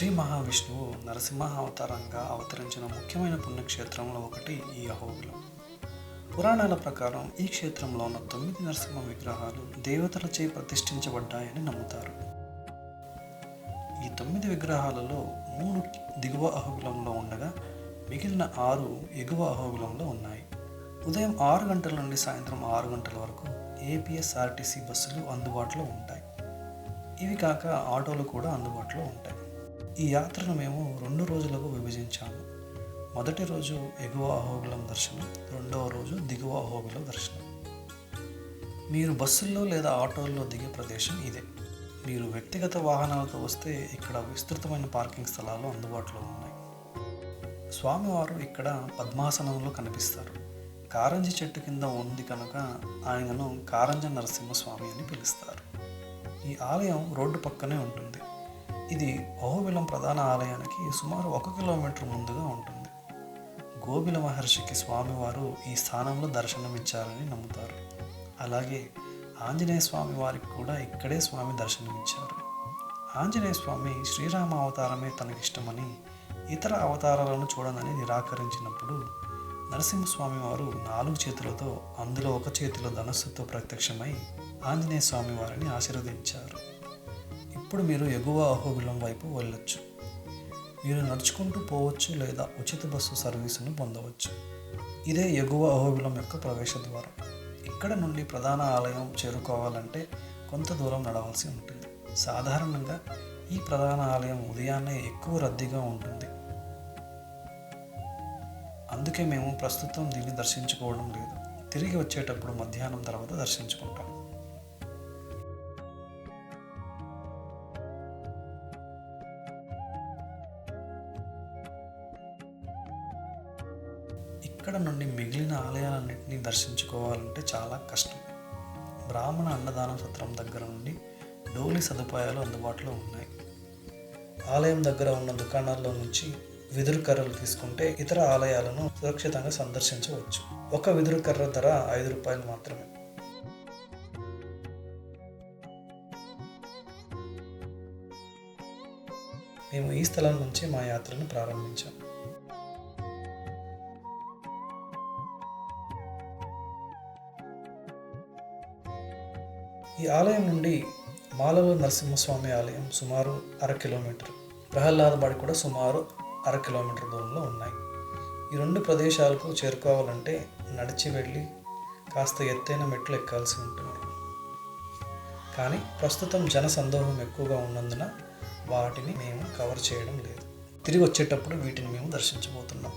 శ్రీ మహావిష్ణువు నరసింహ అవతారంగా అవతరించిన ముఖ్యమైన పుణ్యక్షేత్రంలో ఒకటి ఈ అహోబిలం పురాణాల ప్రకారం ఈ క్షేత్రంలో ఉన్న తొమ్మిది నరసింహ విగ్రహాలు దేవతలచే ప్రతిష్ఠించబడ్డాయని నమ్ముతారు. ఈ తొమ్మిది విగ్రహాలలో మూడు దిగువ అహోబిలంలో ఉండగా మిగిలిన ఆరు ఎగువ అహోబిలంలో ఉన్నాయి. ఉదయం ఆరు గంటల నుండి సాయంత్రం ఆరు గంటల వరకు ఏపీఎస్ఆర్టీసీ బస్సులు అందుబాటులో ఉంటాయి. ఇవి కాక ఆటోలు కూడా అందుబాటులో ఉంటాయి. ఈ యాత్రను మేము రెండు రోజులకు విభజించాము. మొదటి రోజు ఎగువ అహోబిలం దర్శనం రెండవ రోజు దిగువ అహోబిలం దర్శనం. మీరు బస్సుల్లో లేదా ఆటోల్లో దిగే ప్రదేశం ఇదే. మీరు వ్యక్తిగత వాహనాలతో వస్తే ఇక్కడ విస్తృతమైన పార్కింగ్ స్థలాలు అందుబాటులో ఉన్నాయి. స్వామివారు ఇక్కడ పద్మాసనంలో కనిపిస్తారు. కారంజి చెట్టు కింద ఉంది కనుక ఆయనను కారంజ నరసింహస్వామి అని పిలుస్తారు. ఈ ఆలయం రోడ్డు పక్కనే ఉంటుంది. ఇది అహోబిలం ప్రధాన ఆలయానికి సుమారు ఒక కిలోమీటర్ ముందుగా ఉంటుంది. గోబిల మహర్షికి స్వామివారు ఈ స్థానంలో దర్శనమిచ్చారని నమ్ముతారు. అలాగే ఆంజనేయ స్వామి వారికి కూడా ఇక్కడే స్వామి దర్శనమిచ్చారు. ఆంజనేయ స్వామి శ్రీరామ అవతారమే తనకిష్టమని ఇతర అవతారాలను చూడనని నిరాకరించినప్పుడు నరసింహస్వామి వారు నాలుగు చేతులతో అందులో ఒక చేతిలో ధనస్సుతో ప్రత్యక్షమై ఆంజనేయ స్వామి వారిని ఆశీర్వదించారు. ఇప్పుడు మీరు ఎగువ అహోబిలం వైపు వెళ్ళొచ్చు. మీరు నడుచుకుంటూ పోవచ్చు లేదా ఉచిత బస్సు సర్వీసును పొందవచ్చు. ఇదే ఎగువ అహోబిలం యొక్క ప్రవేశ ద్వారం. ఇక్కడ నుండి ప్రధాన ఆలయం చేరుకోవాలంటే కొంత దూరం నడవాల్సి ఉంటుంది. సాధారణంగా ఈ ప్రధాన ఆలయం ఉదయాన్నే ఎక్కువ రద్దీగా ఉంటుంది. అందుకే మేము ప్రస్తుతం దీన్ని దర్శించుకోవడం లేదు. తిరిగి వచ్చేటప్పుడు మధ్యాహ్నం తర్వాత దర్శించుకుంటాం. అక్కడ నుండి మిగిలిన ఆలయాలన్నింటినీ దర్శించుకోవాలంటే చాలా కష్టం. బ్రాహ్మణ అన్నదాన సత్రం దగ్గర నుండి డోలి సదుపాయాలు అందుబాటులో ఉన్నాయి. ఆలయం దగ్గర ఉన్న దుకాణాల్లో నుంచి వెదురు కర్రలు తీసుకుంటే ఇతర ఆలయాలను సురక్షితంగా సందర్శించవచ్చు. ఒక వెదురు కర్ర ధర ఐదు రూపాయలు మాత్రమే. మేము ఈ స్థలం నుంచి మా యాత్రను ప్రారంభించాం. ఈ ఆలయం నుండి మాలవ నరసింహస్వామి ఆలయం సుమారు అర కిలోమీటర్. ప్రహ్లాదబాడి కూడా సుమారు అర కిలోమీటర్ దూరంలో ఉన్నాయి. ఈ రెండు ప్రదేశాలకు చేరుకోవాలంటే నడిచి వెళ్ళి కాస్త ఎత్తైన మెట్లు ఎక్కాల్సి ఉంటుంది. కానీ ప్రస్తుతం జన సందోహం ఎక్కువగా ఉన్నందున వాటిని మేము కవర్ చేయడం లేదు. తిరిగి వచ్చేటప్పుడు వీటిని మేము దర్శించబోతున్నాం.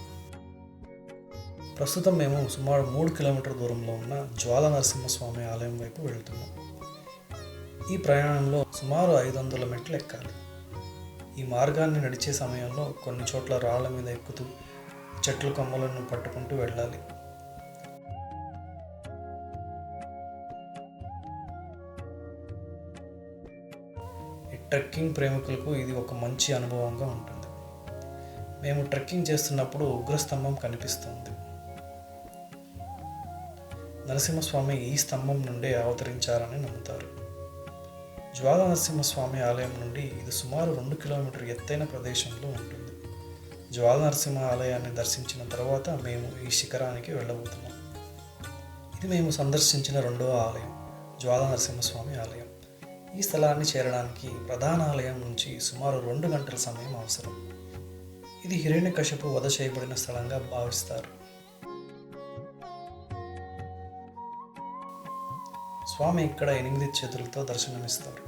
ప్రస్తుతం మేము సుమారు మూడు కిలోమీటర్ దూరంలో ఉన్న జ్వాల నరసింహస్వామి ఆలయం వైపు వెళ్తున్నాం. ఈ ప్రయాణంలో సుమారు ఐదు వందల మెట్లు ఎక్కాలి. ఈ మార్గాన్ని నడిచే సమయంలో కొన్ని చోట్ల రాళ్ళ మీద ఎక్కుతూ చెట్ల కొమ్మలను పట్టుకుంటూ వెళ్ళాలి. ఈ ట్రెక్కింగ్ ప్రేమికులకు ఇది ఒక మంచి అనుభవంగా ఉంటుంది. మేము ట్రెక్కింగ్ చేస్తున్నప్పుడు ఉగ్రస్తంభం కనిపిస్తుంది. నరసింహస్వామి ఈ స్తంభం నుండే అవతరించారని నమ్ముతారు. జ్వాలనరసింహస్వామి ఆలయం నుండి ఇది సుమారు రెండు కిలోమీటర్ ఎత్తైన ప్రదేశంలో ఉంటుంది. జ్వాలనరసింహ ఆలయాన్ని దర్శించిన తర్వాత మేము ఈ శిఖరానికి వెళ్ళబోతున్నాం. ఇది మేము సందర్శించిన రెండవ ఆలయం జ్వాలనరసింహస్వామి ఆలయం. ఈ స్థలాన్ని చేరడానికి ప్రధాన ఆలయం నుంచి సుమారు రెండు గంటల సమయం అవసరం. ఇది హిరణ్యకశపు వధ చేయబడిన స్థలంగా భావిస్తారు. స్వామి ఇక్కడ ఎనిమిది చేతులతో దర్శనమిస్తారు?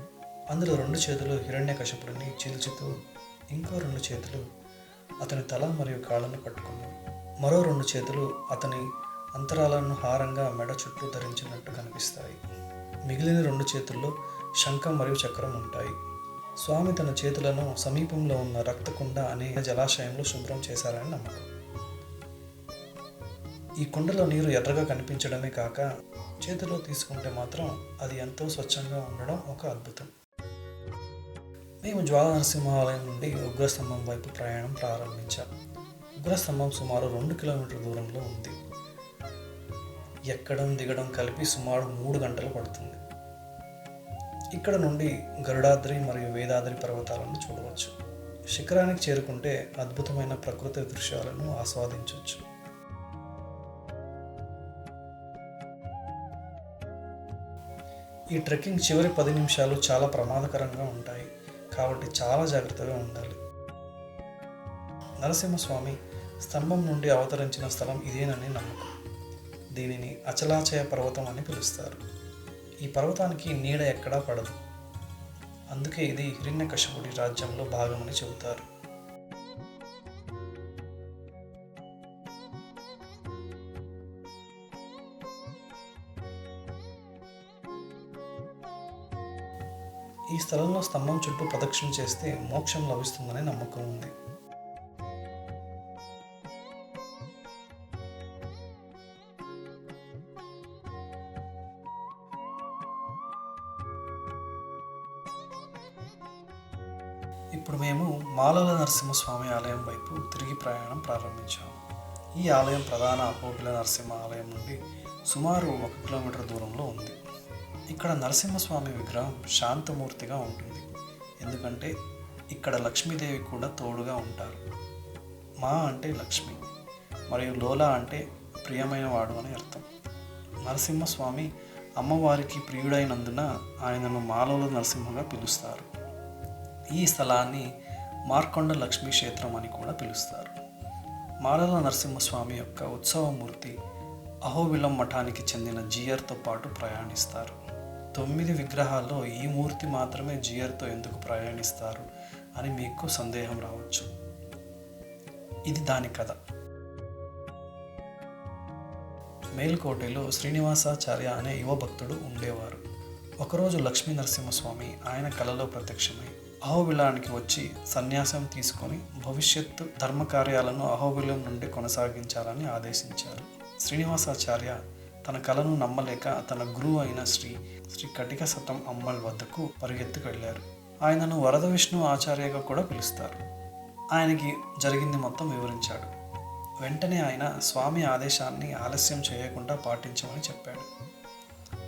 అందులో రెండు చేతులు హిరణ్య కశపుడిని చీల్చుతూ ఇంకో రెండు చేతులు అతని తల మరియు కాళ్ళను పట్టుకున్నాయి మరో రెండు చేతులు అతని అంతరాలను హారంగా మెడ చుట్టూ ధరించినట్టు కనిపిస్తాయి. మిగిలిన రెండు చేతుల్లో శంఖం మరియు చక్రం ఉంటాయి. స్వామి తన చేతులను సమీపంలో ఉన్న రక్తకుండ అనే జలాశయంలో శుభ్రం చేశారని నమ్మకం. ఈ కుండలో నీరు ఎర్రగా కనిపించడమే కాక చేతిలో తీసుకుంటే మాత్రం అది ఎంతో స్వచ్ఛంగా ఉండడం ఒక అద్భుతం. మేము జ్వాల నరసింహాలయం నుండి ఉగ్రస్తంభం వైపు ప్రయాణం ప్రారంభించాం. ఉగ్రస్తంభం సుమారు రెండు కిలోమీటర్ దూరంలో ఉంది. ఎక్కడం దిగడం కలిపి సుమారు మూడు గంటలు పడుతుంది. ఇక్కడ నుండి గరుడాద్రి మరియు వేదాద్రి పర్వతాలను చూడవచ్చు. శిఖరానికి చేరుకుంటే అద్భుతమైన ప్రకృతి దృశ్యాలను ఆస్వాదించవచ్చు ఈ ట్రెక్కింగ్ చివరి పది నిమిషాలు చాలా ప్రమాదకరంగా ఉంటాయి. కాబట్టి చాలా జాగ్రత్తగా ఉండాలి. నరసింహస్వామి స్తంభం నుండి అవతరించిన స్థలం ఇదేనని నమ్మకం. దీనిని అచలాచయ పర్వతం అని పిలుస్తారు. ఈ పర్వతానికి నీడ ఎక్కడా పడదు. అందుకే ఇది హిరణ్యకశపుడి రాజ్యంలో భాగమని చెబుతారు. ఈ స్థలంలో స్తంభం చుట్టూ ప్రదక్షిణ చేస్తే మోక్షం లభిస్తుందని నమ్మకం ఉంది. ఇప్పుడు మేము మాలల నరసింహస్వామి ఆలయం వైపు తిరిగి ప్రయాణం ప్రారంభించాము ఈ ఆలయం ప్రధాన అపోబిల నరసింహ ఆలయం నుండి సుమారు ఒక కిలోమీటర్ దూరంలో ఉంది. ఇక్కడ నరసింహస్వామి విగ్రహం శాంతమూర్తిగా ఉంటుంది. ఎందుకంటే ఇక్కడ లక్ష్మీదేవి కూడా తోడుగా ఉంటారు. మా అంటే లక్ష్మి మరియు లోలా అంటే ప్రియమైన వాడు అని అర్థం. నరసింహస్వామి అమ్మవారికి ప్రియుడైనందున ఆయనను మాలోల నరసింహగా పిలుస్తారు. ఈ స్థలాన్ని మార్కొండ లక్ష్మీ క్షేత్రం అని కూడా పిలుస్తారు. మాలల నరసింహస్వామి యొక్క ఉత్సవమూర్తి అహోబిలం మఠానికి చెందిన జియర్తో పాటు ప్రయాణిస్తారు. తొమ్మిది విగ్రహాల్లో ఈ మూర్తి మాత్రమే జియర్తో ఎందుకు ప్రయాణిస్తారు అని మీకు సందేహం రావచ్చు. ఇది దాని కథ. మేల్కోటలో శ్రీనివాసాచార్య అనే యువ భక్తుడు ఉండేవారు. ఒకరోజు లక్ష్మీ నరసింహస్వామి ఆయన కలలో ప్రత్యక్షమై అహోబిలానికి వచ్చి సన్యాసం తీసుకొని భవిష్యత్తు ధర్మకార్యాలను అహోబిలం నుండి కొనసాగించాలని ఆదేశించారు. శ్రీనివాసాచార్య తన కలను నమ్మలేక తన గురువు అయిన శ్రీ శ్రీ కటిక సతం అమ్మల్ వద్దకు పరిగెత్తుకు వెళ్ళారు ఆయనను వరద విష్ణు ఆచార్యగా కూడా పిలుస్తారు. ఆయనకి జరిగింది మొత్తం వివరించాడు. వెంటనే ఆయన స్వామి ఆదేశాన్ని ఆలస్యం చేయకుండా పాటించమని చెప్పాడు.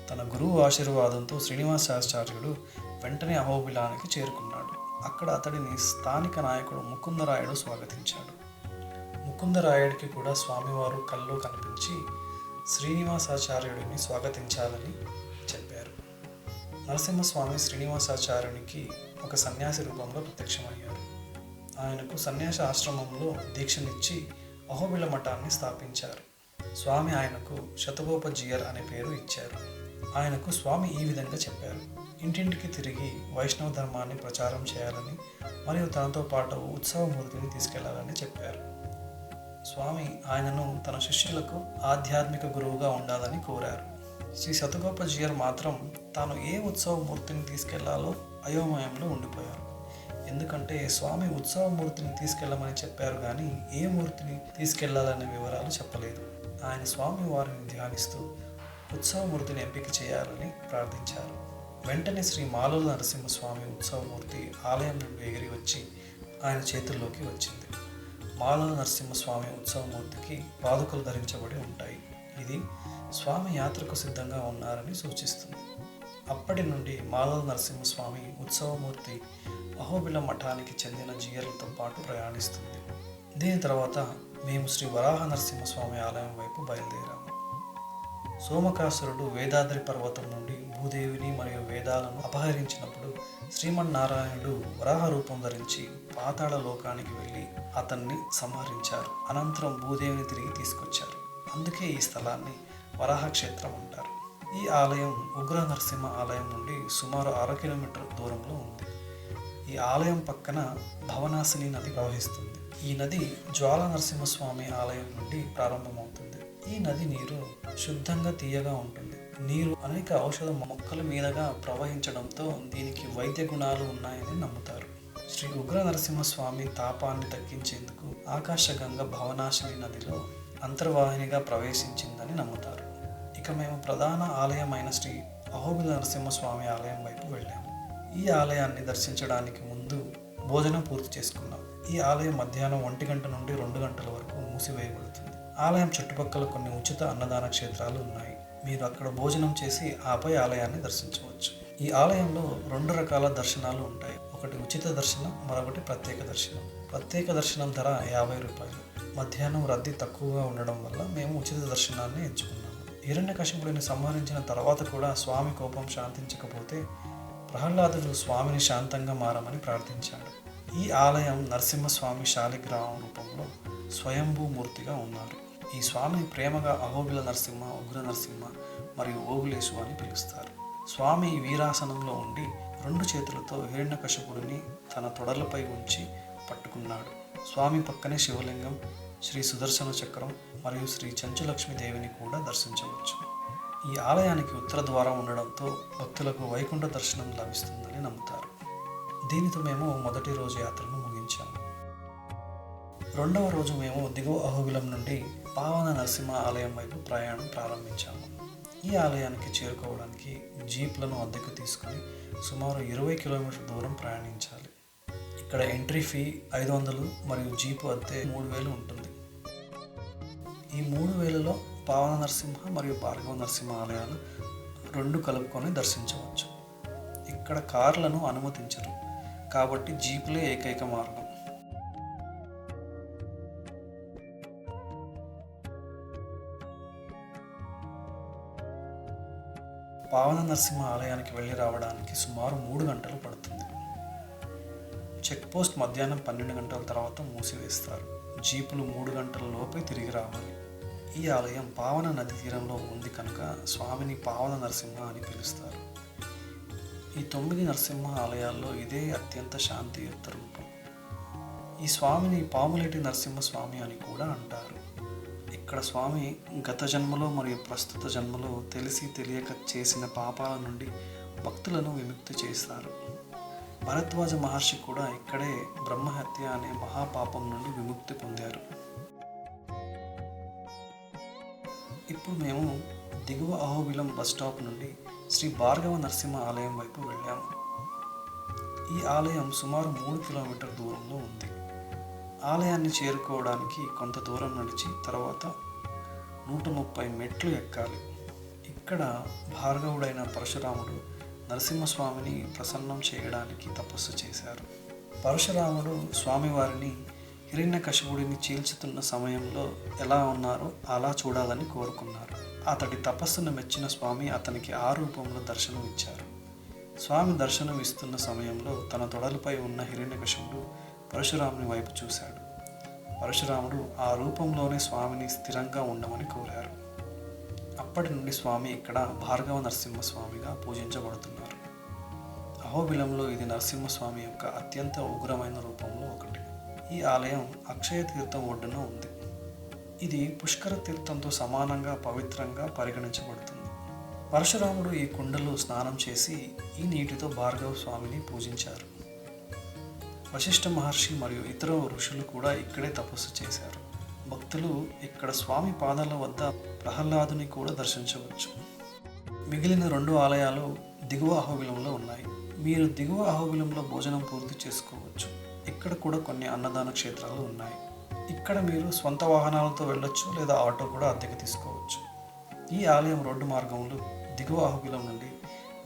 తన గురువు ఆశీర్వాదంతో శ్రీనివాసాచార్యుడు వెంటనే అహోబిలానికి చేరుకున్నాడు. అక్కడ అతడిని స్థానిక నాయకుడు ముకుందరాయుడు స్వాగతించాడు. ముకుందరాయుడికి కూడా స్వామివారు కల్లో కనిపించి శ్రీనివాసాచార్యుడిని స్వాగతించాలని చెప్పారు. నరసింహస్వామి శ్రీనివాసాచార్యునికి ఒక సన్యాసి రూపంలో ప్రత్యక్షమయ్యారు. ఆయనకు సన్యాస ఆశ్రమంలో దీక్షనిచ్చి అహోబిల మఠాన్ని స్థాపించారు. స్వామి ఆయనకు శతగోపజియర్ అనే పేరు ఇచ్చారు. ఆయనకు స్వామి ఈ విధంగా చెప్పారు. ఇంటింటికి తిరిగి వైష్ణవ ధర్మాన్ని ప్రచారం చేయాలని మరియు తనతో పాటు ఉత్సవమూర్తిని తీసుకెళ్ళాలని చెప్పారు. స్వామి ఆయనను తన శిష్యులకు ఆధ్యాత్మిక గురువుగా ఉండాలని కోరారు. శ్రీ శతగోపజియర్ మాత్రం తాను ఏ ఉత్సవమూర్తిని తీసుకెళ్ళాలో అయోమయంలో ఉండిపోయారు. ఎందుకంటే స్వామి ఉత్సవమూర్తిని తీసుకెళ్ళమని చెప్పారు కానీ ఏ మూర్తిని తీసుకెళ్ళాలనే వివరాలు చెప్పలేదు. ఆయన స్వామి వారిని ధ్యానిస్తూ ఉత్సవమూర్తిని ఎంపిక చేయాలని ప్రార్థించారు. వెంటనే శ్రీ మాలోల నరసింహస్వామి ఉత్సవమూర్తి ఆలయం నుండి ఎగిరి వచ్చి ఆయన చేతుల్లోకి వచ్చింది. మాలోల నరసింహస్వామి ఉత్సవమూర్తికి పాదుకలు ధరించబడి ఉంటాయి. ఇది స్వామి యాత్రకు సిద్ధంగా ఉన్నారని సూచిస్తుంది. అప్పటి నుండి మాలల నరసింహస్వామి ఉత్సవమూర్తి అహోబిల మఠానికి చెందిన జీయర్లతో పాటు ప్రయాణిస్తుంది. దీని తర్వాత మేము శ్రీ వరాహ నరసింహస్వామి ఆలయం వైపు బయలుదేరాము. సోమకాసురుడు వేదాద్రి పర్వతం నుండి భూదేవిని మరియు వేదాలను అపహరించినప్పుడు శ్రీమన్నారాయణుడు వరాహ రూపం ధరించి పాతాళ లోకానికి వెళ్ళి అతన్ని సంహరించారు. అనంతరం భూదేవిని తిరిగి తీసుకొచ్చారు. అందుకే ఈ స్థలాన్ని వరాహ క్షేత్రం అంటారు. ఈ ఆలయం ఉగ్ర నరసింహ ఆలయం నుండి సుమారు అర కిలోమీటర్ దూరంలో ఉంది. ఈ ఆలయం పక్కన భవనాసిని నది ప్రవహిస్తుంది. ఈ నది జ్వాల నరసింహస్వామి ఆలయం నుండి ప్రారంభమవుతుంది. ఈ నది నీరు శుద్ధంగా తీయగా ఉంటుంది. నీరు అనేక ఔషధ మొక్కల మీదుగా ప్రవహించడంతో దీనికి వైద్య గుణాలు ఉన్నాయని నమ్ముతారు. శ్రీ ఉగ్ర నరసింహస్వామి తాపాన్ని తగ్గించేందుకు ఆకాశగంగ భవనాశిని నదిలో అంతర్వాహినిగా ప్రవేశించిందని నమ్ముతారు. ఇక మేము ప్రధాన ఆలయమైన శ్రీ అహోబిల నరసింహస్వామి ఆలయం వైపు వెళ్ళాము ఈ ఆలయాన్ని దర్శించడానికి ముందు భోజనం పూర్తి చేసుకున్నాం. ఈ ఆలయం మధ్యాహ్నం ఒంటి గంట నుండి రెండు గంటల వరకు మూసివేయబడుతుంది. ఆలయం చుట్టుపక్కల కొన్ని ఉచిత అన్నదాన క్షేత్రాలు ఉన్నాయి. మీరు అక్కడ భోజనం చేసి ఆపై ఆలయాన్ని దర్శించవచ్చు. ఈ ఆలయంలో రెండు రకాల దర్శనాలు ఉంటాయి. ఒకటి ఉచిత దర్శనం మరొకటి ప్రత్యేక దర్శనం. ప్రత్యేక దర్శనం ధర యాభై రూపాయలు. మధ్యాహ్నం రద్దీ తక్కువగా ఉండడం వల్ల మేము ఉచిత దర్శనాన్ని ఎంచుకున్నాము. హిరణ్యకశిపుడిని సంహరించిన తర్వాత కూడా స్వామి కోపం శాంతించకపోతే ప్రహ్లాదుడు స్వామిని శాంతంగా మారమని ప్రార్థించాడు. ఈ ఆలయం నరసింహస్వామి శాలిగ్రామం రూపంలో స్వయంభూ మూర్తిగా ఉన్నారు. ఈ స్వామిని ప్రేమగా అహోబిల నరసింహ ఉగ్ర నరసింహ మరియు ఓగులేశు అని పిలుస్తారు. స్వామి వీరాసనంలో ఉండి రెండు చేతులతో హిరణ్యకశపుడిని తన తొడలపై ఉంచి పట్టుకున్నాడు. స్వామి పక్కనే శివలింగం శ్రీ సుదర్శన చక్రం మరియు శ్రీ చెంచులక్ష్మీదేవిని కూడా దర్శించవచ్చు. ఈ ఆలయానికి ఉత్తర ద్వారం ఉండడంతో భక్తులకు వైకుంఠ దర్శనం లభిస్తుందని నమ్ముతారు. దీనితో మేము మొదటి రోజు యాత్రను ముగించాము. రెండవ రోజు మేము దిగువ అహోబిలం నుండి పావన నరసింహ ఆలయం వైపు ప్రయాణం ప్రారంభించాము. ఈ ఆలయానికి చేరుకోవడానికి జీప్లను అద్దెకు తీసుకుని సుమారు ఇరవై కిలోమీటర్ దూరం ప్రయాణించాలి. ఇక్కడ ఎంట్రీ ఫీ ఐదు వందలు మరియు జీపు అద్దె మూడు వేలు ఉంటుంది. ఈ మూడు వేలలో పావన నరసింహ మరియు భార్గవ నరసింహ ఆలయాలు రెండు కలుపుకొని దర్శించవచ్చు. ఇక్కడ కార్లను అనుమతించరు. కాబట్టి జీపులే ఏకైక మార్గం. పావన నరసింహ ఆలయానికి వెళ్ళి రావడానికి సుమారు మూడు గంటలు పడుతుంది. చెక్ పోస్ట్ మధ్యాహ్నం పన్నెండు గంటల తర్వాత మూసివేస్తారు. జీపులు మూడు గంటల లోపే తిరిగి రావాలి. ఈ ఆలయం పావన నది తీరంలో ఉంది కనుక స్వామిని పావన నరసింహ అని పిలుస్తారు. ఈ తొమ్మిది నరసింహ ఆలయాల్లో ఇదే అత్యంత శాంతియుత రూపం. ఈ స్వామిని పాములేటి నరసింహ స్వామి అని కూడా అంటారు. ఇక్కడ స్వామి గత జన్మలో మరియు ప్రస్తుత జన్మలో తెలిసి తెలియక చేసిన పాపాల నుండి భక్తులను విముక్తి చేస్తారు. భరద్వాజ మహర్షి కూడా ఇక్కడే బ్రహ్మహత్య అనే మహాపాపం నుండి విముక్తి పొందారు. ఇప్పుడు మేము దిగువ అహోబిలం బస్ స్టాప్ నుండి శ్రీ భార్గవ నరసింహ ఆలయం వైపు వెళ్ళాము. ఈ ఆలయం సుమారు మూడు కిలోమీటర్ దూరంలో ఉంది. ఆలయాన్ని చేరుకోవడానికి కొంత దూరం నడిచి తర్వాత నూట ముప్పై మెట్లు ఎక్కాలి. ఇక్కడ భార్గవుడైన పరశురాముడు నరసింహస్వామిని ప్రసన్నం చేయడానికి తపస్సు చేశారు. పరశురాముడు స్వామివారిని హిరణ్యకశిపుడిని చీల్చుతున్న సమయంలో ఎలా ఉన్నారో అలా చూడాలని కోరుకున్నారు. అతడి తపస్సును మెచ్చిన స్వామి అతనికి ఆ రూపంలో దర్శనం ఇచ్చారు స్వామి దర్శనం ఇస్తున్న సమయంలో తన తొడలపై ఉన్న హిరణ్యకశిపుడు పరశురాముని వైపు చూశాడు. పరశురాముడు ఆ రూపంలోనే స్వామిని స్థిరంగా ఉండమని కోరారు. అప్పటి నుండి స్వామి ఇక్కడ భార్గవ నరసింహస్వామిగా పూజించబడుతున్నారు. అహోబిలంలో ఇది నరసింహస్వామి యొక్క అత్యంత ఉగ్రమైన రూపంలో ఒకటి. ఈ ఆలయం అక్షయ తీర్థం ఒడ్డున ఉంది. ఇది పుష్కర తీర్థంతో సమానంగా పవిత్రంగా పరిగణించబడుతుంది. పరశురాముడు ఈ కుండలో స్నానం చేసి ఈ నీటితో భార్గవ స్వామిని పూజించారు. వశిష్ఠ మహర్షి మరియు ఇతర ఋషులు కూడా ఇక్కడే తపస్సు చేశారు. భక్తులు ఇక్కడ స్వామి పాదాల వద్ద ప్రహ్లాదుని కూడా దర్శించవచ్చు. మిగిలిన రెండు ఆలయాలు దిగువ అహోబిలంలో ఉన్నాయి. మీరు దిగువ అహోబిలంలో భోజనం పూర్తి చేసుకోవచ్చు. ఇక్కడ కూడా కొన్ని అన్నదాన క్షేత్రాలు ఉన్నాయి. ఇక్కడ మీరు స్వంత వాహనాలతో వెళ్ళొచ్చు లేదా ఆటో కూడా అద్దెకి తీసుకోవచ్చు. ఈ ఆలయం రోడ్డు మార్గంలో దిగువ అహోబిలం నుండి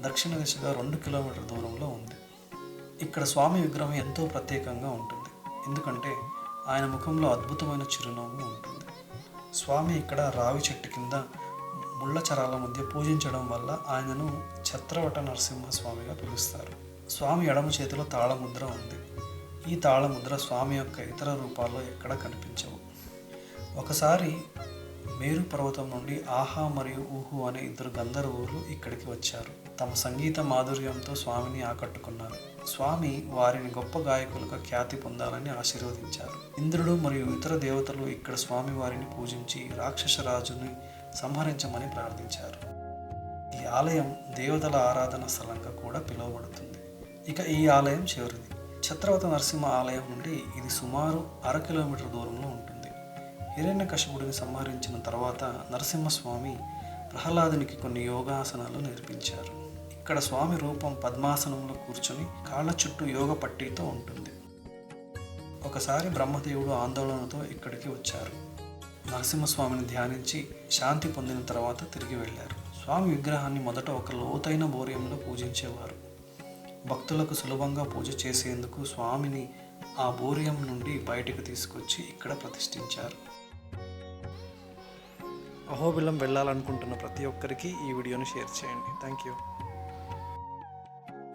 దక్షిణ దిశగా రెండు కిలోమీటర్ దూరంలో ఉంది. ఇక్కడ స్వామి విగ్రహం ఎంతో ప్రత్యేకంగా ఉంటుంది. ఎందుకంటే ఆయన ముఖంలో అద్భుతమైన చిరునవ్వు ఉంటుంది. స్వామి ఇక్కడ రావి చెట్టు కింద ముళ్ళ చరాల మధ్య పూజించడం వల్ల ఆయనను ఛత్రవట నరసింహ స్వామిగా పిలుస్తారు. స్వామి ఎడమ చేతిలో తాళముద్ర ఉంది. ఈ తాళముద్ర స్వామి యొక్క ఇతర రూపాల్లో ఎక్కడ కనిపించవు. ఒకసారి మేరు పర్వతం నుండి ఆహా మరియు ఊహు అనే ఇద్దరు గంధర్వులు ఇక్కడికి వచ్చారు. తమ సంగీత మాధుర్యంతో స్వామిని ఆకట్టుకున్నారు. స్వామి వారిని గొప్ప గాయకులుగా ఖ్యాతి పొందాలని ఆశీర్వదించారు. ఇంద్రుడు మరియు ఇతర దేవతలు ఇక్కడ స్వామి వారిని పూజించి రాక్షస రాజుని సంహరించమని ప్రార్థించారు. ఈ ఆలయం దేవతల ఆరాధన స్థలంగా కూడా పిలువబడుతుంది. ఇక ఈ ఆలయం చివరిది. ఛత్రవత నరసింహ ఆలయం నుండి ఇది సుమారు అర కిలోమీటర్ దూరంలో ఉంటుంది. హిరణ్య హిరణ్యకశిపుడిని సంహరించిన తర్వాత నరసింహస్వామి ప్రహ్లాదునికి కొన్ని యోగాసనాలు నేర్పించారు. ఇక్కడ స్వామి రూపం పద్మాసనంలో కూర్చొని కాళ్ళ చుట్టూ యోగ పట్టీతో ఉంటుంది. ఒకసారి బ్రహ్మదేవుడు ఆందోళనతో ఇక్కడికి వచ్చారు. నరసింహస్వామిని ధ్యానించి శాంతి పొందిన తర్వాత తిరిగి వెళ్ళారు. స్వామి విగ్రహాన్ని మొదట ఒక లోతైన బోర్యంలో పూజించేవారు. భక్తులకు సులభంగా పూజ చేసేందుకు స్వామిని ఆ బోర్యం నుండి బయటకు తీసుకొచ్చి ఇక్కడ ప్రతిష్ఠించారు. అహోబిలం వెళ్ళాలనుకుంటున్న ప్రతి ఒక్కరికి ఈ వీడియోని షేర్ చేయండి. Thank you.